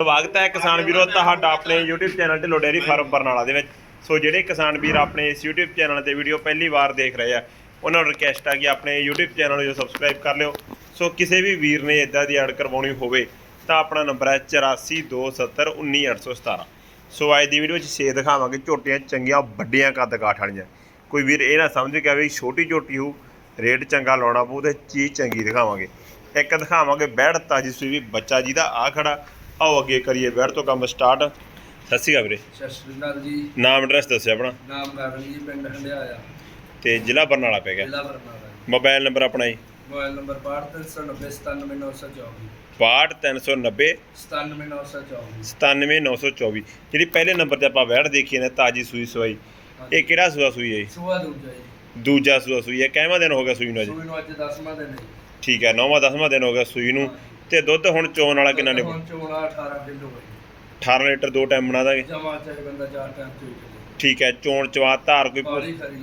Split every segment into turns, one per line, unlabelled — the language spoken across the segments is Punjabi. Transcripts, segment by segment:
ਸਵਾਗਤ ਹੈ ਕਿਸਾਨ ਵੀਰੋ, ਤੁਹਾਡਾ ਆਪਣੇ YouTube channel Dhillon dairy farm Barnala ਦੇ ਵਿੱਚ। ਸੋ ਜਿਹੜੇ ਕਿਸਾਨ ਵੀਰ ਆਪਣੇ ਇਸ YouTube ਚੈਨਲ ਤੇ ਵੀਡੀਓ ਪਹਿਲੀ ਵਾਰ ਦੇਖ ਰਹੇ ਆ, ਉਹਨਾਂ ਨੂੰ ਰਿਕਵੈਸਟ ਆ ਕਿ ਆਪਣੇ YouTube ਚੈਨਲ ਨੂੰ ਜੋ ਸਬਸਕ੍ਰਾਈਬ ਕਰ ਲਿਓ। ਸੋ ਕਿਸੇ ਵੀ ਵੀਰ ਨੇ ਇਦਾਂ ਦੀ ਐਡ ਕਰਵਾਉਣੀ ਹੋਵੇ, ਤਾਂ ਆਪਣਾ ਨੰਬਰ ਹੈ 8427191817 ਸੋ ਅੱਜ ਦੀ ਵੀਡੀਓ ਵਿੱਚ ਛੇ ਦਿਖਾਵਾਂਗੇ, ਝੋਟੀਆਂ ਚੰਗੀਆਂ, ਵੱਡੀਆਂ ਕੱਦ ਕਾਠ ਵਾਲੀਆਂ। ਕੋਈ ਵੀਰ ਇਹ ਨਾ ਸਮਝ ਕੇ ਵੀ ਛੋਟੀ ਝੋਟੀ ਹੋ ਰੇਟ ਚੰਗਾ ਲਾਉਣਾ ਪਊ ਤੇ ਚੀਜ਼ ਚੰਗੀ ਦਿਖਾਵਾਂਗੇ। ਇੱਕ ਦਿਖਾਵਾਂਗੇ ਬੈੜ ਤਾਜੀ ਸੂਈ ਵੀ ਬੱਚਾ ਜੀ ਦਾ ਆ ਖੜਾ। ਆਓ ਅੱਗੇ ਕਰੀਏ ਬੈੜ ਤੋਂ ਕੰਮ ਸਟਾਰਟ ਸਤਿ ਸ਼੍ਰੀ ਅਕਾਲ ਵੀਰੇ।
ਸਤਿ ਸ਼੍ਰੀ ਅਕਾਲ ਜੀ।
ਨਾਮ ਐਡਰੈਸ ਦੱਸਿਓ ਆਪਣਾ।
ਨਾਮ ਕਰਨ ਜੀ ਪਿੰਡ ਹੰਡਿਆਇਆ।
ਤੇ ਜ਼ਿਲ੍ਹਾ ਬਰਨਾਲਾ ਪੈ ਗਿਆ।
ਜ਼ਿਲ੍ਹਾ ਬਰਨਾਲਾ।
ਮੋਬਾਈਲ ਨੰਬਰ ਆਪਣਾ ਜੀ।
ਮੋਬਾਈਲ ਨੰਬਰ 6239999924
62390
97924
97924 ਜਿਹੜੀ ਪਹਿਲੇ ਨੰਬਰ ਤੇ ਆਪਾਂ ਬੈੜ ਦੇਖੀ ਨੇ ਤਾਜੀ ਸੂਈ ਸਵਾਈ। ਇਹ ਕਿਹੜਾ ਸੂਆ ਸੂਈ ਹੈ ਜੀ?
ਸੁਆ ਦੂਜਾ ਜੀ।
ਦੂਜਾ ਸੂਆ ਸੂਈ ਹੈ। ਕਿੰਨਾ ਦਿਨ ਹੋ ਗਿਆ ਸੂਈ ਨੂੰ ਅੱਜ?
ਸੂਈ ਨੂੰ ਅੱਜ 10ਵਾਂ ਦਿਨ ਹੈ
ਠੀਕ ਹੈ 9ਵਾਂ 10ਵਾਂ ਦਿਨ ਹੋ ਗਿਆ ਸੂਈ ਨੂੰ। ਤੇ ਦੁੱਧ ਹੁਣ ਚੋਣ ਵਾਲਾ ਕਿੰਨਾ ਨੇ
ਹੁਣ ਚੋਣਾ 18 ਕਿਲੋ ਹੈ
18 ਲੀਟਰ ਦੋ ਟਾਈਮ ਬਣਾ ਦਾਂਗੇ?
ਜਮਾ ਚਾਹੇ ਬੰਦਾ ਚਾਰ ਟਾਈਮ ਚੋਈ
ਠੀਕ ਹੈ ਚੋਣ ਚਵਾ ਧਾਰ ਕੋਈ
ਪਾਲੀ ਖਰੀ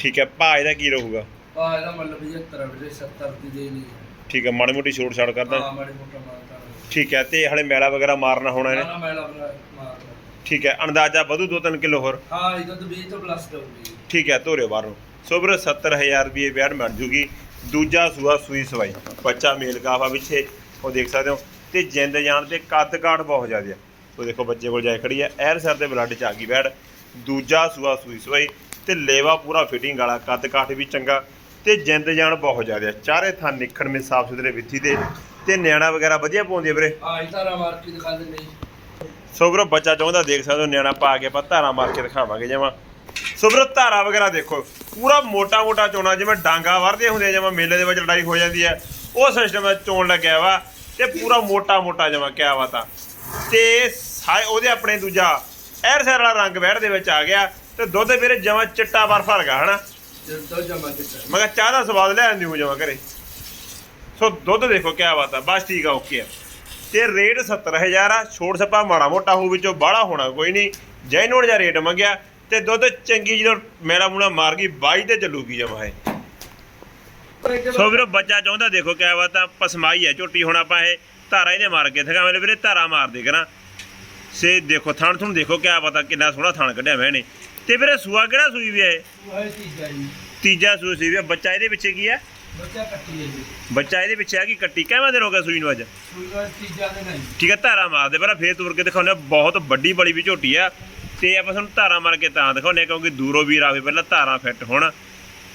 ਠੀਕ ਹੈ ਭਾਅ ਇਹਦਾ ਕੀ ਰਹੂਗਾ?
ਆ ਇਹਦਾ ਮਤਲਬ 75 ਵੀਰੇ 70 ਦੀ ਦੇ ਨਹੀਂ
ਠੀਕ ਹੈ ਮਾੜੀ ਮੋਟੀ ਛੋਟ ਛਾੜ ਕਰਦਾ।
ਹਾਂ ਮਾੜੀ ਮੋਟਾ ਮਾਰਦਾ
ਠੀਕ ਹੈ ਤੇ ਹਲੇ ਮੈਲਾ ਵਗੈਰਾ ਮਾਰਨਾ ਹੋਣਾ
ਨਾ
ਇਹਨੇ?
ਨਾ ਮੈਲਾ ਮਾਰਦਾ
ਠੀਕ ਹੈ ਅੰਦਾਜ਼ਾ ਵਧੂ 2-3 ਕਿਲੋ ਹੋਰ?
ਹਾਂ ਇਹ ਦੁੱਧ 20 ਤੋਂ ਪਲੱਸ ਦਊਗੀ।
ਠੀਕ ਹੈ ਧੋਰੇ ਬਾਹਰੋਂ। ਸੋ ਵੀਰੋ 70000 ਰੁਪਏ ਵਿਆਹ ਬਣ ਜੂਗੀ। ਦੂਜਾ ਸੂਆ ਸੂਈ ਸਵਾਈ। ਬੱਚਾ ਮੇਲ ਕਾਫਾ ਪਿੱਛੇ। ਉਹ ਦੇਖ ਸਕਦੇ ਹੋ। ਤੇ ਜਿੰਦ ਜਾਣ ਤੇ ਕੱਦ ਕਾਠ ਬਹੁਤ ਜ਼ਿਆਦਾ ਆ। ਉਹ ਦੇਖੋ ਬੱਚੇ ਕੋਲ ਜਾਇ ਖੜੀ ਆ। ਐਰ ਸਰ ਦੇ ਬਲੱਡ ਚ ਆ ਗਈ ਬੈੜ ਦੂਜਾ ਸੂਆ ਸੂਈ ਸਵਾਈ ਤੇ ਲੇਵਾ ਪੂਰਾ ਫਿਟਿੰਗ ਵਾਲਾ ਕੱਦ ਕਾਠ ਵੀ ਚੰਗਾ। ਤੇ ਜਿੰਦ ਜਾਨ ਬਹੁਤ ਜ਼ਿਆਦਾ ਆ। ਚਾਰੇ ਥਾਂ ਨਿਖਣ ਮੇ ਸਾਫ਼ ਸੁਥਰੇ ਵਿੱਥੀ ਤੇ ਤੇ ਨਿਆਣਾ ਵਗੈਰਾ ਵਧੀਆ ਪਾਉਂਦੀ ਵੀਰੇ?
ਆ ਇਹ ਤਾਰਾ ਮਾਰ ਕੇ ਦਿਖਾ ਦਿੰਦੇ
ਸੋ ਵੀਰੋ ਬੱਚਾ ਚਾਹੁੰਦਾ ਦੇਖ ਸਕਦੇ ਹੋ ਨਿਆਣਾ ਪਾ ਕੇ ਆਪਾਂ ਧਾਰਾਂ ਮਾਰ ਕੇ ਦਿਖਾਵਾਂਗੇ ਜਮਾ। ਸੋ ਵੀਰੋ ਧਾਰਾ ਵਗੈਰਾ ਦੇਖੋ। ਪੂਰਾ ਮੋਟਾ ਮੋਟਾ ਚੋਣਾ ਜਿਵੇਂ ਡਾਂਗਾ ਵਰਦੇ ਹੁੰਦੇ ਜਿਵੇਂ ਮੇਲੇ ਦੇ ਵਿੱਚ ਲੜਾਈ ਹੋ ਜਾਂਦੀ ਹੈ ਉਹ ਸਿਸਟਮ ਚੋਣ ਲੱਗਿਆ ਵਾ ਤੇ ਪੂਰਾ ਮੋਟਾ ਮੋਟਾ ਜਮਾ ਕਿਆ ਵਾ ਤਾਂ। ਤੇ ਸਾਏ ਉਹਦੇ ਆਪਣੇ ਦੂਜਾ ਐਰ ਸੈਰ ਵਾਲਾ ਰੰਗ ਬੈੜ ਦੇ ਵਿੱਚ ਆ ਗਿਆ ਤੇ ਦੁੱਧ ਵੀਰੇ ਜਮਾ ਚਿੱਟਾ ਬਰਫ ਵਰਗਾ ਹਨਾ? ਮੈਂ ਕਿਹਾ ਚਾਹ ਦਾ ਸਵਾਦ ਲੈ ਆਂਦੀ ਹੋ ਜਮਾ ਘਰੇ। ਸੋ ਦੁੱਧ ਦੇਖੋ ਕਿਆ ਬਾਤ ਆ ਬਸ ਠੀਕ ਆ ਓਕੇ ਆ। ਤੇ ਰੇਟ 70000 ਆ ਛੋੜ ਸੱਪਾ ਮਾੜਾ ਮੋਟਾ ਹੋ ਵਿੱਚੋਂ ਬਾਹਲਾ ਹੋਣਾ ਕੋਈ ਨਹੀਂ ਜੈਨੂਨ ਜਿਹਾ ਰੇਟ ਮੰਗਿਆ ਤੇ ਦੁੱਧ ਚੰਗੀ ਜਦੋਂ ਮੇਰਾ ਮੂਣਾ ਮਾਰ ਗਈ 22 ਤੇ ਚੱਲੂਗੀ ਜਮਾ ਇਹ। ਸੋ ਵੀਰੋ ਬੱਚਾ ਚਾਹੁੰਦਾ ਦੇਖੋ ਕਿਆ ਬਾਤ ਆ ਪਸਮਾਈ ਹੈ ਝੋਟੀ ਹੁਣ ਆਪਾਂ ਇਹ ਧਾਰਾ ਇਹਦੇ ਮਾਰ ਕੇ ਦਿਖਾਵੇਂ ਵੀਰੇ ਧਾਰਾ ਮਾਰ ਦੇ ਕਰਾਂ ਸੇ ਦੇਖੋ ਥਣ ਥਣ ਦੇਖੋ ਕਿਆ ਪਤਾ ਕਿੰਨਾ ਸੋਹਣਾ ਥਣ ਕੱਢਿਆ ਮੈਂ ਨੇ ਤੇ ਵੀਰੇ ਸੂਆ ਕਿਹੜਾ ਸੂਈ ਵੀ ਹੈ
ਤੀਜਾ
ਸੂਈ ਸੀ ਵੀ ਬੱਚਾ ਇਹਦੇ ਪਿੱਛੇ ਕੀ ਹੈ
ਬੱਚਾ ਕੱਟੀ ਹੈ ਜੀ।
ਬੱਚਾ ਇਹਦੇ ਪਿੱਛੇ ਆ ਕਿ ਕੱਟੀ? ਕਿਵੇਂ ਦਿਨ ਹੋ ਗਿਆ ਸੂਈ ਨੂੰ ਅੱਜ?
ਸੂਈ ਦਾ ਤੀਜਾ ਦਿਨ ਹੈ ਜੀ।
ਠੀਕ ਹੈ ਧਾਰਾ ਮਾਰਦੇ ਪਰ ਫੇਰ ਤੁਰ ਕੇ ਦਿਖਾਉਂਦੇ ਬਹੁਤ ਵੱਡੀ ਬੜੀ ਵੀ ਝੋਟੀ ਆ। ਤੇ ਆਪਾਂ ਤੁਹਾਨੂੰ ਧਾਰਾ ਮਾਰ ਕੇ ਤਾਂ ਦਿਖਾਉਂਦੇ ਕਿਉਂਕਿ ਦੂਰੋਂ ਵੀਰ ਆਵੇ ਪਹਿਲਾਂ ਧਾਰਾ ਫਿੱਟ ਹੋਣ।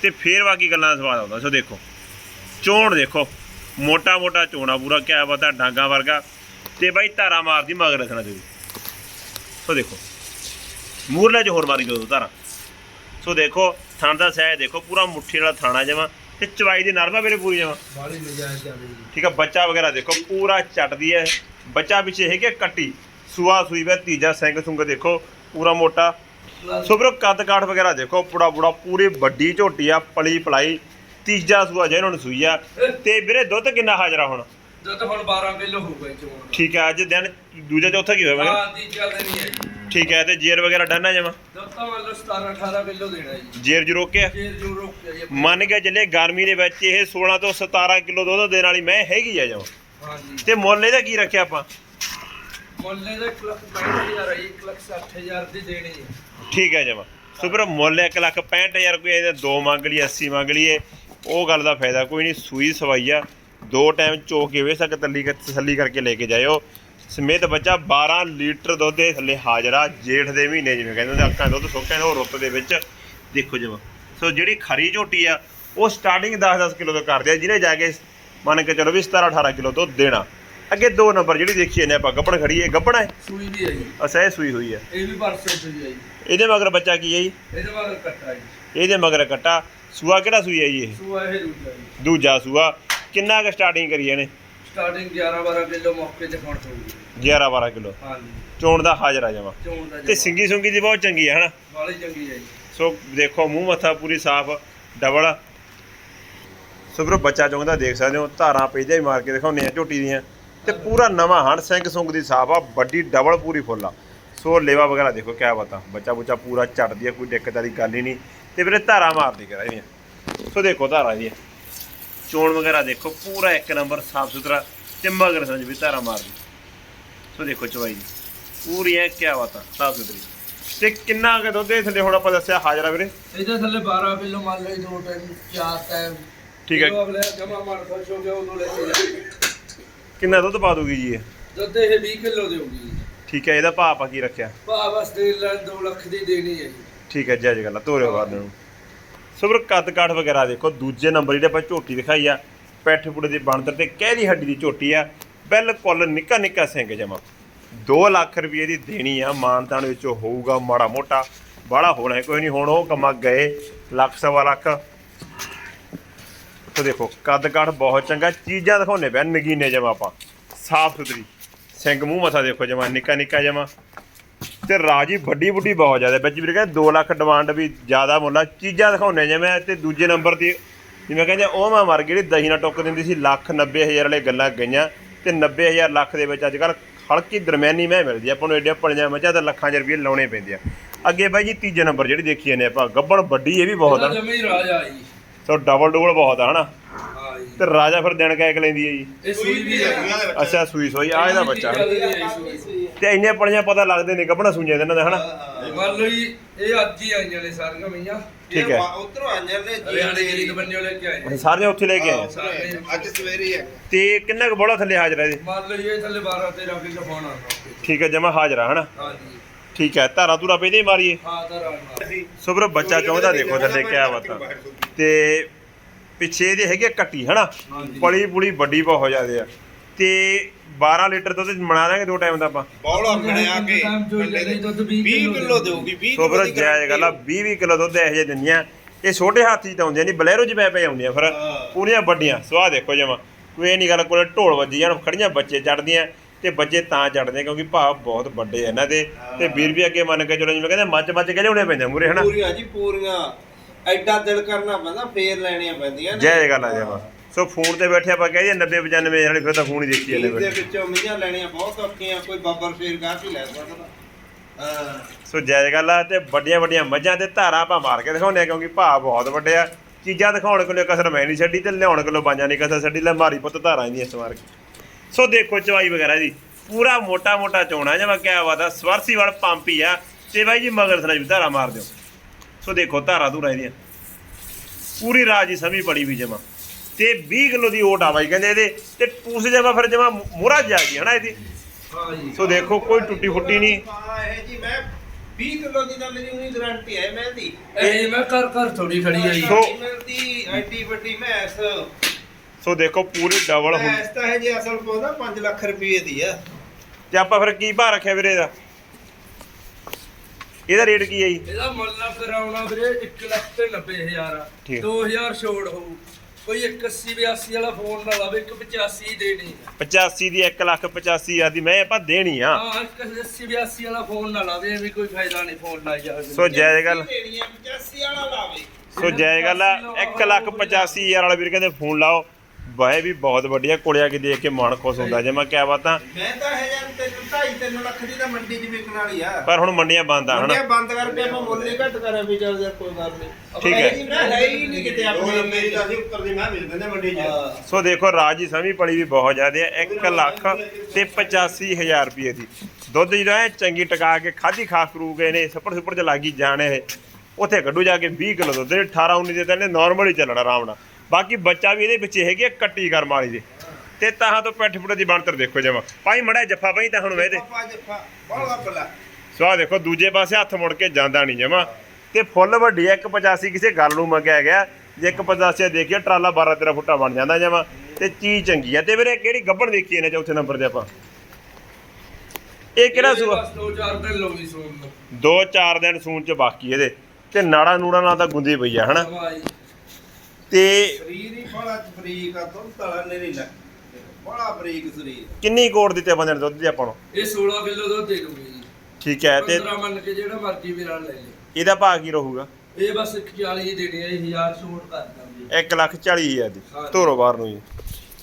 ਤੇ ਫੇਰ ਬਾਕੀ ਗੱਲਾਂ ਦਾ ਸਵਾਦ ਆਉਂਦਾ। ਸੋ ਦੇਖੋ ਚੋਣ ਦੇਖੋ ਮੋਟਾ ਮੋਟਾ ਚੋਣਾ ਪੂਰਾ ਕਿਆ ਪਤਾ ਡਾਂਗਾ ਵਰਗਾ। ਤੇ ਬਾਈ ਧਾਰਾ ਮਾਰਦੀ ਮਗਰ ਰੱਖਣਾ ਤੁਸੀਂ। ਸੋ ਦੇਖੋ ਮੂਰਲੇ ਹੋਰ ਮਾਰੀ ਦੋ ਧਾਰਾ। ਸੋ ਦੇਖੋ ਥਣ ਦਾ ਸਹਿ ਦੇਖੋ ਪੂਰਾ ਮੁੱਠੀ ਵਾਲਾ ਥਾਣਾ ਜਮਾ ਤੇ ਚਵਾਈ ਦੀ ਨਰਮਾ ਮੇਰੇ ਪੂਰੀ ਜਮਾ।
ਬਾਲੀ ਨਜਾਇਜ਼
ਠੀਕ ਆ ਬੱਚਾ ਵਗੈਰਾ ਦੇਖੋ ਪੂਰਾ ਚੱਟਦੀ ਹੈ। ਬੱਚਾ ਪਿੱਛੇ ਹੈਗੇ ਕੱਟੀ ਸੂਆ ਸੂਈ ਵੇ ਤੀਜਾ ਸਿੰਘ ਸੁੰਗ ਦੇਖੋ ਪੂਰਾ ਮੋਟਾ। ਸੋ ਵੀਰੋ ਕੱਦ ਕਾਠ ਵਗੈਰਾ ਦੇਖੋ ਪੂਰਾ ਪੂਰਾ ਪੂਰੀ ਵੱਡੀ ਝੋਟੀ ਆ ਪਲੀ ਪਲਾਈ ਤੀਜਾ ਸੂਆ ਜੇ ਇਹਨਾਂ ਨੂੰ ਸੂਈ ਆ। ਤੇ ਵੀਰੇ ਦੁੱਧ ਕਿੰਨਾ ਹਾਜ਼ਰਾ ਹੁਣ?
ਦੁੱਧ ਹੁਣ 12 ਕਿਲੋ ਹੋ ਗਏ ਚੋਣ
ਠੀਕ ਹੈ ਅੱਜ ਦਿਨ ਦੂਜਾ ਚੌਥਾ ਕੀ ਹੋਇਆ
ਹਾਂ ਤੀਜਾ ਦਿਨ ਹੀ ਹੈ ਜੀ।
ਠੀਕ ਹੈ ਤੇ ਜੇਰ ਵਗੈਰਾ ਡਨ ਜਮਾ?
ਦੁੱਧ ਤਾਂ ਮੰਨ ਲਓ 17 18 ਕਿਲੋ ਦੇਣਾ ਜੀ।
ਜੇਰ ਜੂ ਰੋਕਿਆ?
ਜੇ ਜੂ ਰੋਕ ਜੀ
ਮੰਨ ਕੇ ਚੱਲੇ ਗਰਮੀ ਦੇ ਵਿੱਚ ਇਹ 16 ਤੋਂ 17 ਕਿਲੋ ਦੁੱਧ ਦੇਣ ਵਾਲੀ ਮੈਂ ਹੈਗੀ ਆ ਜਮਾ।
ਹਾਂ ਜੀ
ਤੇ ਮੁੱਲ ਇਹਦਾ ਕੀ ਰੱਖਿਆ ਆਪਾਂ?
ਮੁੱਲੇ ਦਾ 1 ਲੱਖ 65000 ਹੈ 1 ਲੱਖ 60000 ਦੀ ਦੇਣੀ ਹੈ
ਠੀਕ ਹੈ ਜਮਾ। ਸੋ ਵੀਰੋ, ਮੁੱਲ 1 ਲੱਖ 65000 ਕੋਈ ਇਹਦੇ ਦੋ ਮੰਗ ਲਈ 80 ਮੰਗ ਲਈਏ। ਉਹ ਗੱਲ ਦਾ ਫਾਇਦਾ, ਕੋਈ ਨਹੀਂ, ਸੂਈ ਸਵਾਈ ਆ। ਦੋ ਟਾਈਮ ਚੋਕ ਕੇ ਵੇ ਸਕ ਤੱਲੀ ਤਸੱਲੀ ਕਰਕੇ ਲੈ ਕੇ ਜਾਇਓ। ਸਮੇਤ ਬੱਚਾ 12 ਲੀਟਰ ਦੁੱਧ ਦੇ ਥੱਲੇ ਹਾਜ਼ਰਾ ਜੇਠ ਦੇ ਮਹੀਨੇ, ਜਿਵੇਂ ਕਹਿੰਦੇ ਹੁੰਦੇ ਅੱਖਾਂ ਦੁੱਧ ਸੁੱਕਿਆ ਉਹ ਰੁੱਤ ਦੇ ਵਿੱਚ ਦੇਖੋ ਜਮਾ। ਸੋ ਜਿਹੜੀ ਖਰੀ ਝੋਟੀ ਆ, ਉਹ ਸਟਾਰਟਿੰਗ 10-10 ਕਿਲੋ ਤੋਂ ਕਰਦੇ ਆ, ਜਿਹਨੇ ਜਾ ਕੇ ਮੰਨ ਕੇ ਚਲੋ ਵੀ 17-18 ਕਿਲੋ ਦੁੱਧ ਦੇਣਾ। ਅੱਗੇ ਦੋ ਨੰਬਰ ਜਿਹੜੀ ਦੇਖੀਏ ਨੇ ਆਪਾਂ ਗੱਪਣ ਖੜੀ ਹੈ ਗੱਪਣ ਹੈ?
ਸੂਈ ਵੀ ਹੈ ਜੀ।
ਅਸਹਿ ਸੂਈ ਹੋਈ ਹੈ।
ਇਹ ਵੀ ਪਰਸੋਂ ਸੂਈ ਹੈ ਜੀ।
ਇਹਦੇ ਮਗਰ ਬੱਚਾ ਕੀ ਹੈ ਜੀ?
ਇਹਦੇ ਬਾਅਦ ਕੱਟਾ ਜੀ।
ਇਹਦੇ ਮਗਰ ਕੱਟਾ। ਸੂਆ ਕਿਹੜਾ ਸੂਈ ਹੈ ਜੀ ਇਹ?
ਸੂਆ ਇਹ ਦੂਜਾ ਜੀ।
ਦੂਜਾ ਸੂਆ। ਕਿੰਨਾ ਕੁ ਸਟਾਰਟਿੰਗ ਕਰੀ ਇਹਨੇ
ਸਟਾਰਟਿੰਗ 11 12 ਕਿਲੋ ਮੌਕੇ ਤੇ ਖਾਣ ਹੋਊਗੀ
11 12 ਕਿਲੋ।
ਹਾਂ ਜੀ
ਚੋਣ ਦਾ ਹਾਜ਼ਰ ਆ ਜਾਵਾ।
ਚੋਣ ਦਾ
ਤੇ ਸਿੰਗੀ ਸੁੰਗੀ ਦੀ ਬਹੁਤ ਚੰਗੀ ਹੈ ਹਨਾ?
ਵਾਲੀ ਚੰਗੀ ਹੈ ਜੀ।
ਸੋ ਦੇਖੋ ਮੂੰਹ ਮੱਥਾ ਪੂਰੀ ਸਾਫ਼ ਡਬਲ ਸੋ ਵੀਰੋ ਬੱਚਾ ਚੁੰਗਦਾ ਦੇਖ ਸਕਦੇ ਹੋ। ਧਾਰਾਂ ਹੀ ਮਾਰ ਕੇ ਦਿਖਾਉਂਦੇ ਆ ਝੋਟੀ ਦੀਆਂ। ਤੇ ਪੂਰਾ ਨਵਾਂ ਹਣ ਸਿੰਘ ਸੁੰਗ ਦੀ ਸਾਫ਼ ਆ ਵੱਡੀ ਡਬਲ ਪੂਰੀ ਫੁੱਲ ਆ। ਸੋ ਲੇਵਾ ਵਗੈਰਾ ਦੇਖੋ ਕਿਆ ਬਤਾ। ਬੱਚਾ ਬੁੱਚਾ ਪੂਰਾ ਝੜਦੀ ਆ ਕੋਈ ਦਿੱਕਤ ਵਾਲੀ ਗੱਲ ਹੀ ਨਹੀਂ। ਤੇ ਵੀਰੇ ਧਾਰਾਂ ਮਾਰਦੀ ਕਰਾ ਇਹਦੀਆਂ ਸੋ ਦੇਖੋ ਧਾਰਾਂ ਦੀਆਂ ਚੋਣ ਵਗੈਰਾ ਦੇਖੋ ਪੂਰਾ ਇੱਕ ਨੰਬਰ ਸਾਫ਼ ਸੁਥਰਾ ਤੇ ਮਗਰ ਸਮਝ ਵੀ ਧਾਰਾਂ ਮਾਰਦੀ। ਸੋ ਦੇਖੋ ਚਵਾਈ ਦੀ ਪੂਰੀ ਐ ਕੀ ਬਾਤ ਸਾਫ਼ ਸੁਥਰੀ। ਤੇ ਕਿੰਨਾ ਕੁ ਦੁੱਧ ਦੇ ਥੱਲੇ ਹੁਣ ਆਪਾਂ ਦੱਸਿਆ ਹਾਜ਼ਰਾ ਵੀਰੇ?
ਇਹਦੇ ਥੱਲੇ 12 ਕਿਲੋ ਮੰਨ ਜੀ, ਦੋ ਟਾਈਮ ਚਾਰ ਟਾਈਮ।
ਠੀਕ ਹੈ।
ਜਦੋਂ ਅਗਲੇ ਜਮਾ ਮਨ ਖੁਸ਼ ਹੋ ਗਿਆ ਉਦੋਂ ਲੈ ਕੇ ਜਾਏ
ਕਿੰਨਾ ਦੁੱਧ ਪਾ ਦੂਗੀ ਜੀ ਇਹ?
ਦੁੱਧ ਇਹ 20 ਕਿਲੋ ਦੇਊਗੀ
ਠੀਕ ਹੈ ਇਹਦਾ ਭਾਅ ਆਪਾਂ ਕੀ ਰੱਖਿਆ?
ਭਾ ਬਸ ਦੇ ਲੈ 2 ਲੱਖ ਦੀ ਦੇਣੀ ਹੈ ਜੀ।
ਠੀਕ ਹੈ ਜਾਇਜ਼ ਗੱਲ ਆ ਤੋਰਿਓ ਬਾਅਦ ਨੂੰ। ਸੋ ਵੀਰ ਕੱਦ ਕਾਠ ਵਗੈਰਾ ਦੇਖੋ ਦੂਜੇ ਨੰਬਰ ਜਿਹੜੇ ਆਪਾਂ ਝੋਟੀ ਦਿਖਾਈ ਆ ਪੈਠ ਪੁੜੇ ਦੀ ਬਣਤਰ ਤੇ ਕਹਿਦੀ ਹੱਡੀ ਦੀ ਝੋਟੀ ਆ ਬਿਲਕੁਲ ਨਿੱਕਾ ਨਿੱਕਾ ਸਿੰਘ ਜਮਾ। 2 ਲੱਖ ਰੁਪਏ ਦੀ ਦੇਣੀ ਆ ਮਾਨਤਾਨ ਵਿੱਚੋਂ ਹੋਊਗਾ ਮਾੜਾ ਮੋਟਾ ਬਾਹਲਾ ਹੋਣਾ ਕੋਈ ਨਹੀਂ ਹੁਣ ਉਹ ਕਮਾ ਗਏ ਲੱਖ ਸਵਾ ਲੱਖ। ਤੋ ਦੇਖੋ, ਕੱਦ ਕਾਠ ਬਹੁਤ ਚੰਗਾ, ਚੀਜ਼ਾਂ ਦਿਖਾਉਣੇ ਪਿਆ ਨਗੀਨੇ ਜਮਾ ਆਪਾਂ। ਸਾਫ਼ ਸੁਥਰੀ, ਸਿੰਘ ਮੂੰਹ ਮਸਾ ਦੇਖੋ ਜਮਾ, ਨਿੱਕਾ ਨਿੱਕਾ ਜਮਾ। ਤੇ ਰਾਜੀ ਵੱਡੀ ਵੱਡੀ ਬਹੁਤ ਜ਼ਿਆਦਾ, ਵਿੱਚ ਵੀਰੇ ਕਹਿੰਦੇ 2 ਲੱਖ ਡਿਮਾਂਡ ਵੀ ਜ਼ਿਆਦਾ ਮੁੱਲਾ ਚੀਜ਼ਾਂ ਦਿਖਾਉਣੇ ਜਿਵੇਂ ਤੇ ਦੂਜੇ ਨੰਬਰ ਤੇ, ਜਿਵੇਂ ਕਹਿੰਦੇ ਉਹ ਮੈਂ ਮਰ ਗਈ ਜਿਹੜੀ ਦਹੀਂ ਨਾਲ ਟੁੱਕ ਦਿੰਦੀ ਸੀ, ਲੱਖ 90000 ਵਾਲੇ ਗੱਲਾਂ ਗਈਆਂ, ਤੇ 90000 ਲੱਖ ਦੇ ਵਿੱਚ ਅੱਜ ਕੱਲ ਹਲਕੀ ਦਰਮਿਆਨੀ ਮੈਂ ਮਿਲਦੀ ਆ, ਆਪਾਂ ਨੂੰ ਏਡੀਆਂ ਪਲੀਆਂ ਮੱਝਾਂ ਤੇ ਲੱਖਾਂ ਚ ਰੁਪਏ ਲਾਉਣੇ ਪੈਂਦੇ ਆ। ਅੱਗੇ ਬਾਈ ਜੀ ਤੀਜੇ ਨੰਬਰ ਜਿਹੜੀ ਦੇਖੀ ਜਾਂਦੇ ਆਪਾਂ ਗੱਬੜ ਵੱਡੀ ਇਹ ਵੀ ਬਹੁਤ ਆ।
ਜਮੇ ਹੀ ਰਾਜਾ ਜੀ।
ਸੋ ਡਬਲ ਡਬਲ ਬਹੁਤ ਆ ਹਨਾ?
ਹਾਂ ਜੀ।
ਤੇ ਰਾਜਾ ਫਿਰ ਦਿਨ ਕਹਿ ਕੇ ਲੈਂਦੀ ਹੈ ਜੀ।
ਇਹ ਸੂਈ ਵੀ ਹੈ
ਅੱਛਾ ਸੂਈ ਸੋਈ। ਆ ਇਹਦਾ ਬੱਚਾ
ਸੂਈ।
ਤੇ ਇੰਨੇ ਪਲੀਆਂ ਪਤਾ ਲੱਗਦੇ ਨੇ ਗੱਬਣਾ ਸੂਈਆਂ ਦੇ ਇਹਨਾਂ ਦਾ ਹਨਾ?
ਮੰਨ ਲਓ ਜੀ ਇਹ ਅੱਜ ਹੀ ਆਈਆਂ ਨੇ ਸਾਰੀਆਂ ਮਈਆਂ।
ਠੀਕ ਹੈ।
ਉਧਰੋਂ ਆਈਆਂ ਨੇ
ਹਰਿਆਣੇ ਗਰੀਬ ਬੰਦੇ ਲੈ ਕੇ ਆਏ ਨੇ।
ਅਸੀਂ ਸਾਰੀਆਂ ਉੱਥੇ ਲੈ ਕੇ ਆਏ ਆ।
ਸਾਰੇ
ਅੱਜ ਸਵੇਰੇ ਹੀ ਹੈ
ਤੇ ਕਿੰਨਾ ਕੁ ਬੋਲਾ ਥੱਲੇ ਹਾਜ਼ਰ ਹੈ ਜੀ
ਮੰਨ ਲਓ ਜੀ ਇਹ ਥੱਲੇ 12 13 ਕਿਲੋ ਫੋਨ ਆਉਂਦਾ
ਠੀਕ ਹੈ ਜਮਾ ਹਾਜ਼ਰਾ ਹਨਾ?
ਹਾਂ ਜੀ।
ਠੀਕ ਹੈ ਧਾਰਾ ਧੂਰਾ ਪਹਿਲੇ ਹੀ ਮਾਰੀਏ।
ਹਾਂ
ਵੀਰੋ ਬੱਚਾ ਚਾਹੁੰਦਾ ਦੇਖੋ ਥੱਲੇ ਕਿਆ ਬਾਤਾਂ ਤੇ ਪਿੱਛੇ ਇਹਦੇ ਹੈਗੇ ਕੱਟੀ ਹਨਾ। ਪਲੀ ਪੁਲੀ ਵੱਡੀ ਬਹੁਤ ਜ਼ਿਆਦੇ ਆ। ਤੇ 12 ਲੀਟਰ ਦੁੱਧ ਬਣਾ ਦਾਂਗੇ ਦੋ ਟਾਈਮ ਦਾ ਆਪਾਂ।
ਬੌਲਾ ਬਣਿਆ ਕੇ।
ਟਾਈਮ ਜੋ
ਬੰਦੇ
ਜਿਹੜੀ
ਦੇ
ਦੁੱਧ 20
20 ਕਿਲੋ ਦੇਊਗੀ 20
ਸੋ ਵੀਰੋ
ਦੀ
ਜਾਇਜ਼ ਗੱਲ ਆ 20 20 ਕਿਲੋ ਦੁੱਧ ਇਹੋ ਜਿਹੇ ਦਿੰਦੀਆਂ। ਇਹ ਛੋਟੇ ਹਾਥੀ ਤਾਂ ਆਉਂਦੀਆਂ ਨਹੀਂ ਬਲੈਰੋ ਚ ਪੈ ਪੈ ਆਉਂਦੀਆਂ ਫਿਰ।
ਹਾਂ।
ਪੂਰੀਆਂ ਵੱਡੀਆਂ ਸਵਾਹ ਦੇਖੋ ਜਮਾ। ਕੋਈ ਨਹੀਂ ਗੱਲ ਕੋਲੇ ਢੋਲ ਵੱਜੀ ਜਾਣ ਖੜੀਆਂ ਬੱਚੇ ਚੜਦੀਆਂ ਤੇ ਬੱਚੇ ਤਾਂ ਚੜਦੇ ਕਿਉਂਕਿ ਭਾਅ ਬਹੁਤ ਵੱਡੇ ਆ ਇਹਨਾਂ ਦੇ। ਤੇ ਵੀਰ ਵੀ ਅੱਗੇ ਮੰਨ ਕੇ ਚਲੋ ਜਿਵੇਂ ਕਹਿੰਦੇ ਮੱਚ ਮੱਚ ਕੇ ਲਿਆਉਣੇ ਪੈਂਦੇ ਮੂਰੇ ਹਨਾ?
ਪੂਰੀਆਂ ਜੀ ਪੂਰੀਆਂ। ਐਡਾ ਦਿਲ ਕਰਨਾ ਪੈਂਦਾ ਫੇਰ ਲੈਣੀਆਂ ਪੈਂਦੀਆਂ ਨੇ।
ਜੈ ਗੱਲ ਆ ਜਮਾ ਸੋ ਫੋਨ ਤੇ ਬੈਠੇ ਆਪਾਂ ਕਹਦੇ 90 95 ਵਾਲੀ ਫਿਰ ਤਾਂ ਫੋਨ ਹੀ ਦੇਖੀ ਜਾਂਦੇ
ਚੀਜ਼ ਦੇ
ਬੈਠੇ
ਵਿੱਚੋਂ ਮੀਆਂ ਲੈਣੀਆਂ ਬਹੁਤ ਔਖੀਆਂ ਕੋਈ ਬੱਬਰ ਸ਼ੇਰ ਗਾਹ ਕੇ ਲੈ ਸਕਦਾ।
ਸੋ ਜੈ ਗੱਲ ਆ ਤੇ ਵੱਡੀਆਂ ਵੱਡੀਆਂ ਮੱਝਾਂ ਤੇ ਧਾਰਾਂ ਆਪਾਂ ਮਾਰ ਕੇ ਦਿਖਾਉਂਦੇ ਆ ਕਿਉਂਕਿ ਭਾਅ ਬਹੁਤ ਵੱਡੇ ਆ। ਚੀਜ਼ਾਂ ਦਿਖਾਉਣ ਕੋਲੇ ਕਸਰ ਮੈਂ ਨਹੀਂ ਛੱਡੀ ਤੇ ਲਿਆਉਣ ਕੋਲੋਂ ਬਾਂਝਾਂ ਨਹੀਂ ਕਸਰ ਛੱਡੀ ਲੈ ਮਾਰੀ ਪੁੱਤ ਧਾਰਾਂ ਇਹਦੀਆਂ ਸਮਾਰ ਕੇ ਸੋ ਦੇਖੋ ਚਵਾਈ ਵਗੈਰਾ ਜੀ ਪੂਰਾ ਮੋਟਾ ਮੋਟਾ ਚੋਣਾ ਜਿਵੇਂ ਕਿਹਾ ਵਾ ਦਾ ਸਵਰਸੀ ਵਾਲ ਪੰਪ ਹੀ ਆ ਤੇ ਬਾਈ ਜੀ ਮਗਰ ਵੀ ਧਾਰਾ ਮਾਰ ਦਿਓ। ਸੋ ਦੇਖੋ ਧਾਰਾ ਧੂਰਾ ਇਹਦੀਆਂ। ਪੂਰੀ ਰਾਜੀ ਸਮੀ ਪੜੀ ਵੀ ਜਮਾ। ਤੇ 20 ਕਿਲੋ ਦੀ ਓਟ ਆ ਬਾਈ ਕਹਿੰਦੇ ਇਹਦੇ ਤੇ ਪੂਸ ਜਮਾ ਫਿਰ ਜਮਾ ਮੋਰਾ ਜਾ ਗਈ ਹਨਾ ਇਹਦੀ।
ਹਾਂ ਜੀ।
ਸੋ ਦੇਖੋ ਕੋਈ ਟੁੱਟੀ ਫੁੱਟੀ ਨਹੀਂ।
ਹਾਂ ਇਹ ਜੀ ਮੈਂ 20 ਕਿਲੋ ਦੀ ਤਾਂ ਮੇਰੀ ਉਹੀ ਗਾਰੰਟੀ ਹੈ ਮੈਂ ਦੀ।
ਇਹ ਮੈਂ ਕਰ ਕਰ ਥੋੜੀ ਖੜੀ ਆਈ
ਸੋ-
ਮਿਲਦੀ ਐਡੀ ਵੱਡੀ ਮੈਸ।
ਸੋ ਦੇਖੋ ਪੂਰੀ ਡਬਲ ਹੁੰਦੀ।
ਮੈਸ ਤਾਂ ਇਹ ਜੇ ਅਸਲ ਪੌਦਾ 5 ਲੱਖ ਰੁਪਏ ਦੀ ਆ।
ਤੇ ਆਪਾਂ ਫਿਰ ਕੀ ਭਾਅ ਰੱਖਿਆ ਵੀਰੇ ਇਹਦਾ? ਇਹਦਾ ਰੇਟ ਕੀ ਹੈ ਜੀ?
ਇਹਦਾ ਮੁੱਲ ਕਰਾਉਣਾ ਵੀਰੇ 1 ਲੱਖ ਤੇ 90 ਹਜ਼ਾਰ ਆ।
ਠੀਕ।
2000 ਛੋੜ ਹੋਊ। ਕੋਈ 180 82 ਵਾਲਾ ਫੋਨ ਨਾ ਲਾਵੇ 185 ਦੇਣੀ ਆ
85 ਦੀ 1 ਲੱਖ 85 ਹਜ਼ਾਰ ਦੀ ਮੈਂ ਆਪਾਂ ਦੇਣੀ ਆ।
ਹਾਂ 180 82 ਵਾਲਾ ਫੋਨ ਨਾ ਲਾਵੇ ਵੀ ਕੋਈ ਫਾਇਦਾ ਨਹੀਂ ਫੋਨ ਲਾਈ ਜਾਵੇ
ਸੋ ਜਾਇਜ਼ ਗੱਲ।
ਦੇਣੀ ਆ 85 ਵਾਲਾ ਲਾਵੇ।
ਸੋ ਜਾਇਜ਼ ਗੱਲ ਆ 1 ਲੱਖ 85 ਹਜ਼ਾਰ ਵਾਲਾ ਵੀਰ ਕਹਿੰਦੇ ਫੋਨ ਲਾਓ। ਬਾਏ ਵੀ ਬਹੁਤ ਵੱਡੀਆ ਕੋੜਿਆ ਕੇ ਦੇਖ ਕੇ ਮਨ ਖੁਸ਼ ਹੁੰਦਾ। ਜੇ ਮੈਂ ਕਿਹਾ ਬਾਤਾਂ
ਮੈਂ ਤਾਂ ਇਹ ਜਾਂ ਤਿੰਨ ਢਾਈ ਤਿੰਨ ਲੱਖ ਦੀ ਤਾਂ ਮੰਡੀ 'ਚ ਵਿਕਣ ਵਾਲੀ ਆ।
ਪਰ ਹੁਣ ਮੰਡੀਆਂ ਬੰਦ ਆ
ਮੰਡੀਆਂ
ਹਨਾ
ਬੰਦ ਕਰਕੇ ਆਪਾਂ ਮੁੱਲ ਹੀ ਘੱਟ ਕਰਾਂ ਵੀ ਚੱਲ ਯਾਰ ਕੋਈ ਗੱਲ ਨਹੀਂ।
ਠੀਕ ਹੈ।
ਇਹ ਜੀ ਮੈਂ ਹੈ ਹੀ ਨਹੀਂ ਕਿਤੇ ਆਪਣੇ।
ਮੇਰੀ ਤਾਂ ਅਸੀਂ ਉੱਤਰ ਦੀ ਮੈਂ ਵੇਚ ਦਿੰਦੇ ਮੰਡੀ 'ਚ।
ਹਾਂ।
ਸੋ ਦੇਖੋ ਰਾਜੀ ਸਮੀ ਪੜੀ ਵੀ ਬਹੁਤ ਜ਼ਿਆਦਾ ਹੈ 1 ਲੱਖ ਤੇ 85 ਹਜ਼ਾਰ ਰੁਪਏ ਦੀ। ਦੁੱਧ ਜਿਹੜਾ ਹੈ ਚੰਗੀ ਟਕਾ ਕੇ ਖਾਦੀ ਖਾ ਕਰੂ ਗਏ ਨੇ ਸੱਪੜ ਸੁੱਪੜ ਚ ਲੱਗੀ ਜਾਣੇ ਇਹ। ਉੱਥੇ ਕੱਢੂ ਜਾ ਕੇ 20 ਕਿਲੋ ਦੁੱਧ ਇਹ 18 19 ਦੇ ਤਾਂ ਨਾਰਮਲ ਹੀ ਚੱਲਣਾ ਆਰਾਮ ਨਾਲ। ਬਾਕੀ ਬੱਚਾ ਵੀ ਇਹਦੇ ਵਿੱਚ ਹੈਗੀ ਆ ਕੱਟੀ ਕਰਮ ਵਾਲੀ ਦੇ ਤੇ ਤਾਹਾਂ ਤੋਂ ਪੈਠ ਫੁੱਟ ਦੀ ਬਣਤਰ ਦੇਖੋ ਜਮਾ। ਪਾਈ ਮੜਾ ਜੱਫਾ ਪਈ ਤਾਂ ਹੁਣ ਇਹਦੇ
ਪਾਪਾ ਜੱਫਾ ਬੜਾ ਬੱਲਾ
ਸੋ ਆਹ ਦੇਖੋ ਦੂਜੇ ਪਾਸੇ ਹੱਥ ਮੁੜ ਕੇ ਜਾਂਦਾ ਨਹੀਂ ਜਮਾ। ਤੇ ਫੁੱਲ ਵੱਡੀ ਆ 185 ਕਿਸੇ ਗੱਲ ਨੂੰ ਮੰਗਿਆ ਗਿਆ। ਜੇ 185 ਦੇਖੀਏ ਟਰਾਲਾ 12 13 ਫੁੱਟਾ ਬਣ ਜਾਂਦਾ ਜਮਾ। ਤੇ ਚੀਜ਼ ਚੰਗੀ ਆ। ਤੇ ਵੀਰੇ ਕਿਹੜੀ ਗੱਬਣ ਦੇਖੀ ਨੇ ਚੌਥੇ ਨੰਬਰ ਤੇ ਆਪਾਂ? ਇਹ ਕਿਹੜਾ ਸੂਆ?
ਬਸ ਦੋ ਚਾਰ ਦਿਨ ਲੋਗੀ ਸੂਣ ਨੂੰ।
2-4 ਦਿਨ ਸੂਣ ਚ ਬਾਕੀ ਇਹਦੇ। ਤੇ ਨਾੜਾ ਨੂੜਾ ਨਾਲ ਤਾਂ ਗੁੰਦੀ ਪਈ ਆ ਹਨਾ?
ਭਾਈ
ਤੇ
ਸਰੀਰ ਹੀ ਬੜਾ ਬਰੀਕ ਆ ਦੁੱਧ ਤਲਾ ਨਹੀਂ ਲੱਗ ਬੜਾ ਬਰੀਕ ਸਰੀਰ।
ਕਿੰਨੀ ਕੋੜ ਦਿੱਤੇ ਬੰਦੇ ਨੇ ਦੁੱਧ ਦੀ ਆਪਾਂ ਨੂੰ?
ਇਹ 16 ਕਿਲੋ ਦੁੱਧ ਦੇ ਦੂਗੀ ਜੀ।
ਠੀਕ ਹੈ ਤੇ
15 ਮੰਨ ਕੇ ਜਿਹੜਾ ਮਰਜ਼ੀ ਵੀਰਾਂ ਲੈ ਲੇ।
ਇਹਦਾ ਭਾਅ ਕੀ ਰਹੂਗਾ?
ਇਹ ਬਸ 140 ਹੀ ਦੇਣੀ ਹੈ 1000 ਛੋੜ ਕਰ ਦਾਂਗੇ।
1 ਲੱਖ 40 ਹਜ਼ਾਰ ਦੀ। ਧੋਰੋ ਬਾਹਰ ਨੂੰ ਜੀ।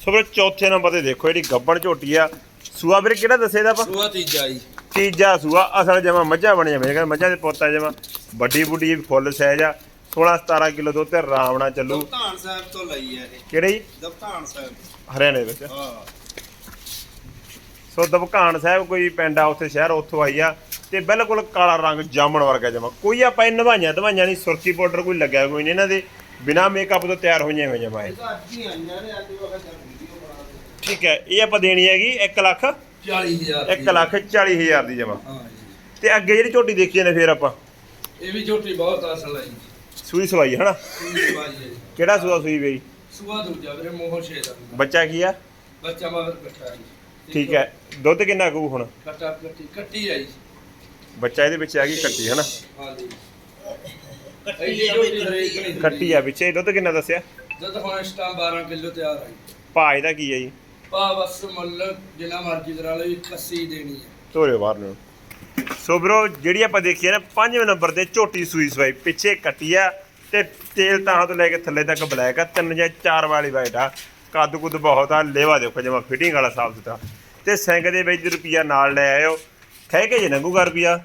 ਸੋ ਵੀਰੇ ਚੌਥੇ ਨੰਬਰ ਤੇ ਦੇਖੋ ਜਿਹੜੀ ਗੱਬਣ ਝੋਟੀ ਆ। ਸੂਆ ਵੀਰੇ ਕਿਹੜਾ ਦੱਸੇ ਇਹਦਾ ਆਪਾਂ?
ਸੂਆ ਤੀਜਾ ਜੀ।
ਤੀਜਾ ਸੂਆ ਅਸਲ ਜਮਾ ਮੱਝਾਂ ਬਣੀਆਂ ਮੇਰੇ ਕਹਿੰਦੇ ਮੱਝਾਂ ਦੇ ਪੋਤਾ ਜਮਾ। ਵੱਡੀ ਬੁੱਢੀ ਫੁੱਲ ਸਾਈਜ਼ ਆ। 16 17 ਕਿਲੋ ਦੁੱਧ ਤੇ ਆਰਾਮ ਨਾਲ ਚੱਲੂ।
ਦਵਤਾਨ ਸਾਹਿਬ ਤੋਂ ਲਈ ਆ ਇਹ।
ਕਿਹੜੇ ਜੀ?
ਦਵਤਾਨ ਸਾਹਿਬ।
ਹਰਿਆਣੇ ਵਿੱਚ।
ਹਾਂ।
ਸੋ ਦਬਕਾਨ ਸਾਹਿਬ ਕੋਈ ਪਿੰਡ ਆ ਉੱਥੇ ਸ਼ਹਿਰ ਉੱਥੋਂ ਆਈ ਆ ਤੇ ਬਿਲਕੁਲ ਕਾਲਾ ਰੰਗ ਜਾਮਣ ਵਰਗਾ ਜਮਾ। ਕੋਈ ਆਪਾਂ ਇਹ ਨਵਾਈਆਂ ਦਵਾਈਆਂ ਨਹੀਂ ਸੁਰਤੀ ਪਾਊਡਰ ਕੋਈ ਲੱਗਿਆ ਕੋਈ ਨਹੀਂ ਇਹਨਾਂ ਦੇ। ਬਿਨਾ ਮੇਕਅਪ ਤੋਂ ਤਿਆਰ ਹੋਈਆਂ ਹੋਈਆਂ ਜਮਾ ਇਹ।
ਹੀ
ਠੀਕ ਹੈ ਇਹ ਆਪਾਂ ਦੇਣੀ ਹੈਗੀ 1 ਲੱਖ
40000
1 ਲੱਖ 40 ਹਜ਼ਾਰ ਦੀ ਜਮਾ।
ਹਾਂ ਜੀ।
ਤੇ ਅੱਗੇ ਜਿਹੜੀ ਝੋਟੀ ਦੇਖੀ ਨੇ ਫੇਰ ਆਪਾਂ।
ਇਹ ਵੀ ਝੋਟੀ ਬਹੁਤ ਅਸਲ ਹੈ ਜੀ।
ਸੂਈ ਸਵਾਈ ਹਨਾ?
ਹੈ ਜੀ।
ਕਿਹੜਾ ਸੂਆ ਸੂਈ ਬਈ?
ਸੂਆ ਦੂਜਾ ਵੀਰੇ ਮੋਹ ਛੇ ਦਾ।
ਬੱਚਾ ਕੀ ਆ?
ਬੱਚਾ ਮਗਰ ਕੱਟਾ ਜੀ।
ਠੀਕ ਹੈ। ਦੁੱਧ ਕਿੰਨਾ ਕੂ ਹੁਣ?
ਕੱਟਾ ਕੱਟੀ ਕੱਟੀ ਆਈ
ਬੱਚਾ ਇਹਦੇ ਵਿੱਚ ਆ ਗਈ ਕੱਟੀ ਹਨਾ?
ਹਾਂ ਜੀ। ਐਡੀ ਝੋਟੀ ਹਰੇਕ ਨਹੀਂ ਦਿੰਦੀ।
ਕੱਟੀ ਆ। ਵਿੱਚ। ਇਹ ਦੁੱਧ ਕਿੰਨਾ ਦੱਸਿਆ?
ਜਦ ਹੁਣ ਇਸ ਟਾਈਮ 12 ਕਿਲੋ ਤਿਆਰ ਆਈ
ਭਾਅ ਇਹਦਾ ਕੀ ਹੈ ਜੀ?
ਪਾ ਬਸ ਮੁੱਲ ਜਿੰਨਾ ਮਰਜ਼ੀ ਕਰਾ ਲਓ 81 ਦੇਣੀ ਹੈ।
ਧੋਰਿਓ ਬਾਹਰ ਨੂੰ। ਸੋ ਬਰੋ ਜਿਹੜੀ ਆਪਾਂ ਦੇਖੀ ਹੈ ਨਾ, ਪੰਜਵੇਂ ਨੰਬਰ ਤੇ ਝੋਟੀ ਸੂਈ ਸਵਾਈ ਪਿੱਛੇ ਕੱਟੀ ਆ ਤੇ ਤੇਲ ਤਾਂ ਤੋਂ ਲੈ ਕੇ ਥੱਲੇ ਤੱਕ ਬਲੈਕ ਆ, ਤਿੰਨ ਜਾਂ ਚਾਰ ਵਾਲੀ ਵਾਈਟ ਆ। ਕੱਦ ਕੁੱਦ ਬਹੁਤ ਆ, ਲੇਵਾ ਦੇਖੋ ਜਿਵੇਂ ਫਿਟਿੰਗ ਵਾਲਾ ਸਾਫ਼ ਸੁਥਰਾ। ਤੇ ਸਿੰਗ ਦੇ ਵਿੱਚ ਰੁਪਿਆ ਨਾਲ ਲੈ ਆਇਓ, ਖਹਿ ਕੇ ਜੇ ਨੰਗੂਗਾ ਰੁਪਿਆ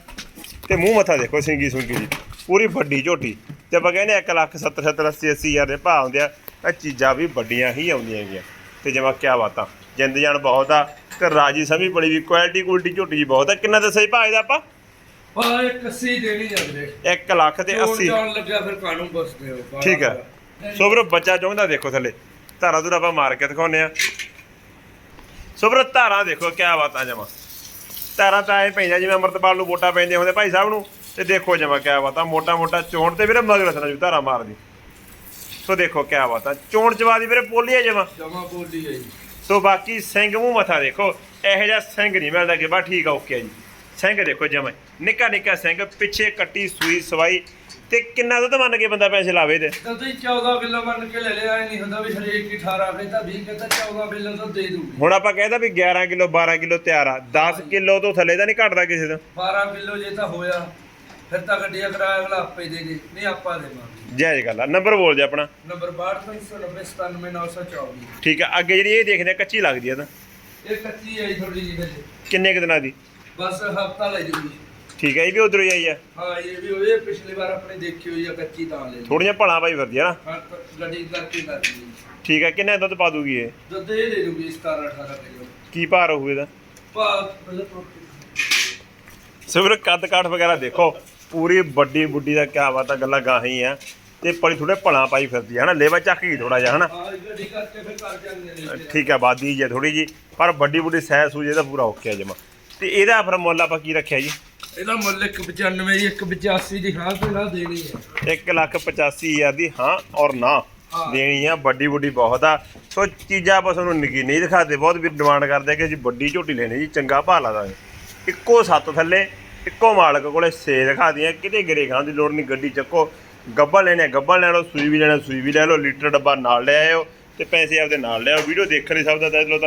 ਤੇ ਮੂੰਹ ਮੱਥਾ ਦੇਖੋ ਸਿੰਗੀ ਸੁੰਗੀ ਦੀ ਪੂਰੀ ਵੱਡੀ ਝੋਟੀ। ਤੇ ਆਪਾਂ ਕਹਿੰਦੇ 1 ਲੱਖ 70 70 80 80 ਹਜ਼ਾਰ ਦੇ ਭਾਅ ਆਉਂਦੇ ਆ, ਇਹ ਚੀਜ਼ਾਂ ਵੀ ਵੱਡੀਆਂ ਹੀ ਆਉਂਦੀਆਂ ਹੈਗੀਆਂ। ਤੇ ਜਮਾ ਕਿਆ ਬਾਤਾਂ ਜਿੰਦ ਜਾਨ ਬਹੁਤ ਆ। ਰਾਜੀ ਸਮੀ ਬੜੀ ਵੀ ਕੁਆਲਿਟੀ ਕੁਆਲਿਟੀ ਝੋਟੀ ਜੀ ਬਹੁਤ ਆ। ਕਿੰਨਾ ਦੱਸਿਆ ਜੀ ਭਾਅ ਇਹਦਾ ਆਪਾਂ?
ਪਾ 81 ਦੇਣੀ ਜਾਂਦੇ
1 ਲੱਖ ਤੇ 80
ਜਾਣ ਲੱਗਿਆ ਫਿਰ ਕਾਨੂੰ ਬਸਦੇ ਹੋ ਬਾਰਾਂ
ਠੀਕ ਹੈ। ਸੋ ਵੀਰੋ ਬੱਚਾ ਚਾਹੁੰਦਾ ਦੇਖੋ ਥੱਲੇ। ਧਾਰਾ ਧੁਰਾ ਆਪਾਂ ਮਾਰ ਕੇ ਦਿਖਾਉਂਦੇ ਆ। ਸੋ ਵੀਰੋ ਧਾਰਾ ਦੇਖੋ ਕਿਆ ਬਾਤਾਂ ਜਮਾ। ਧਾਰਾ ਤਾਂ ਐ ਪੈਂਦਾ ਜਿਵੇਂ ਅਮਰਤਪਾਲ ਨੂੰ ਵੋਟਾਂ ਪੈਂਦੀਆਂ ਹੁੰਦੇ ਭਾਈ ਸਾਹਿਬ ਨੂੰ। ਤੇ ਦੇਖੋ ਜਮਾ ਕਿਆ ਬਾਤਾਂ ਮੋਟਾ ਮੋਟਾ ਚੋਣ ਤੇ ਵੀਰੇ ਮਗਰ ਸਨਾ ਜੂ ਧਾਰਾ ਮਾਰਦੀ। ਸੋ ਦੇਖੋ ਕਿਆ ਬਾਤਾਂ। ਚੋਣ ਚਵਾਦੀ ਵੀਰੇ ਪੋਲੀ ਆ ਜਮਾ।
ਜਮਾ ਬੋਲੀ ਹੈ ਜੀ।
ਸੋ ਬਾਕੀ ਸਿੰਘ ਮੂੰਹ ਮੱਥਾ ਦੇਖੋ ਇਹੋ ਜਿਹਾ ਸਿੰਘ ਨਹੀਂ ਮਿਲਦਾ ਕਿ ਬਾ ਠੀਕ ਆ ਓਕੇ ਜੀ। ਸਿੰਘ ਦੇਖੋ ਜਮਾ ਨਿੱਕਾ ਨਿੱਕਾ ਸਿੰਘ ਪਿੱਛੇ ਕੱਟੀ ਸੂਈ ਸਵਾਈ। ਤੇ ਕਿੰਨਾ ਦੁੱਧ ਮੰਨ ਕੇ ਬੰਦਾ ਪੈਸੇ ਲਾਵੇ ਤੇ
ਤਾਂ ਤੁਸੀਂ 14 ਕਿਲੋ ਮੰਨ ਕੇ ਲੈ ਲਿਆ ਇਹ ਨਹੀਂ ਹੁੰਦਾ ਵੀ ਹਰੇਕ ਹੀ 18 ਕਹਿੰਦਾ 20 ਕਹਿੰਦਾ 14 ਕਿਲੋ ਤਾਂ ਦੇ ਦੂਗੀ।
ਹੁਣ ਆਪਾਂ ਕਹਿੰਦਾ ਵੀ 11 ਕਿਲੋ 12 ਕਿਲੋ ਤਿਆਰ ਆ। 10 ਕਿਲੋ ਤੋਂ ਥੱਲੇ ਤਾਂ ਨਹੀਂ ਘਟਦਾ ਕਿਸੇ ਦਾ
12 ਕਿਲੋ ਜੇ ਤਾਂ ਹੋਇਆ। ਫਿਰ ਤਾਂ ਗੱਡੀਆਂ ਕਰਾਇਆ ਅਗਲਾ ਆਪੇ ਦੇ ਦੇ ਨਹੀਂ ਆਪਾਂ ਦੇਵਾਂਗੇ।
ਜਾਇਜ਼ ਗੱਲ ਆ ਨੰਬਰ ਬੋਲ ਦੇ ਆਪਣਾ।
ਨੰਬਰ 6290979924
ਠੀਕ ਆ ਅੱਗੇ ਜਿਹੜੀ ਇਹ ਦੇਖਦੇ ਆ ਕੱਚੀ ਲੱਗਦੀ ਆ ਤਾਂ।
ਇਹ ਕੱਚੀ ਆਈ ਥੋੜੀ ਜਿਹੀ ਹਜੇ
ਕਿੰਨੇ ਕੁ ਦਿਨਾਂ ਦੀ?
ਬਸ ਹਫਤਾ ਲੈ ਜੂਗੀ।
ਠੀਕ ਆ ਇਹ ਵੀ ਉਧਰੋਂ ਹੀ ਆਈ ਆ।
ਹਾਂ ਇਹ ਵੀ ਹੋਏ ਪਿਛਲੀ ਵਾਰ ਆਪਣੇ ਦੇਖੀ ਹੋਈ ਆ ਕੱਚੀ ਤਾਂ ਲੈ ਲਈ
ਥੋੜੀਆਂ ਭਲਾ ਭਾਈ ਫਿਰਦੀ ਆ ਨਾ।
ਹਾਂ ਤਾਂ ਗੱਡੀ ਕਰਕੇ ਕਰ ਲਈ।
ਠੀਕ ਆ ਕਿੰਨੇ ਦੁੱਧ ਪਾ ਦੂਗੀ ਇਹ?
ਦੁੱਧ ਇਹ ਦੇ ਦੂਗੀ 17 18 ਕਿਲੋ।
ਕੀ ਭਾਰ ਹੋਊ ਇਹਦਾ?
ਪਾ ਮਤਲਬ
ਸੋ ਵੀਰ ਕੱਦ ਕਾਠ ਵਗੈਰਾ ਦੇਖੋ। ਪੂਰੀ ਵੱਡੀ ਬੁੱਢੀ ਦਾ ਕਿਆ ਬਾਤ ਆ ਗੱਲਾਂ ਗਾਹੀ ਆ। ਤੇ ਪੜੀ ਥੋੜੇ ਭਲਾ ਪਾਈ ਫਿਰਦੀ ਆ ਹਨਾ? ਲੇਵਾ ਚੱਕ ਗਈ ਥੋੜਾ ਜਿਹਾ ਹਨਾ?
ਹਾਂ ਨੇ
ਠੀਕ ਆ ਬਾਦੀ ਜੇ ਥੋੜੀ ਜੀ ਪਰ ਵੱਡੀ ਬੁੱਢੀ ਸਹਿ ਸੂਜੇ ਦਾ ਪੂਰਾ ਔਖਿਆ ਜਮਾ ਤੇ ਇਹਦਾ ਫਿਰ ਮੁੱਲ ਆਪਾਂ ਕੀ ਰੱਖਿਆ ਜੀ?
ਇਹਦਾ ਮੁੱਲ 195 ਜੀ 185 ਦੀ ਹਾਂ ਤੇ ਨਾ ਦੇਣੀ ਹੈ।
1 ਲੱਖ 85 ਹਜ਼ਾਰ ਦੀ ਹਾਂ ਔਰ ਨਾ
ਹਾਂ।
ਦੇਣੀ ਆ ਵੱਡੀ ਵੱਡੀ ਬਹੁਤ ਆ। ਸੋ ਚੀਜ਼ਾਂ ਆਪਾਂ ਤੁਹਾਨੂੰ ਨਿੱਕੀ ਨਹੀਂ ਦਿਖਾਦੇ ਬਹੁਤ ਵੀ ਡਿਮਾਂਡ ਕਰਦੇ ਕਿ ਜੀ ਵੱਡੀ ਝੋਟੀ ਲੈਣੀ ਜੀ ਚੰਗਾ ਭਾਅ ਲਾ ਦਾਂਗੇ। ਇੱਕੋ ਸੱਤ ਥੱਲੇ ਇੱਕੋ ਮਾਲਕ ਕੋਲੇ ਸੇ ਦਿਖਾ ਦੀਆਂ, ਕਿਤੇ ਗਰੇ ਖਾਣ ਦੀ ਲੋੜ ਨਹੀਂ, ਗੱਡੀ ਚੱਕੋ। ਗੱਬਾ ਲੈਣੇ ਗੱਬਾ ਲੈ ਲਓ, ਸੂਈ ਵੀ ਲੈਣਾ ਸੂਈ ਵੀ ਲੈ ਲਓ, ਲੀਟਰ ਡੱਬਾ ਨਾਲ ਲੈ ਆਇਓ ਤੇ ਪੈਸੇ ਆਪਦੇ ਨਾਲ ਲੈ ਆਓ। ਵੀਡੀਓ ਦੇਖਣ ਲਈ ਸਭ ਦਾ ਦਿਲ ਲਓ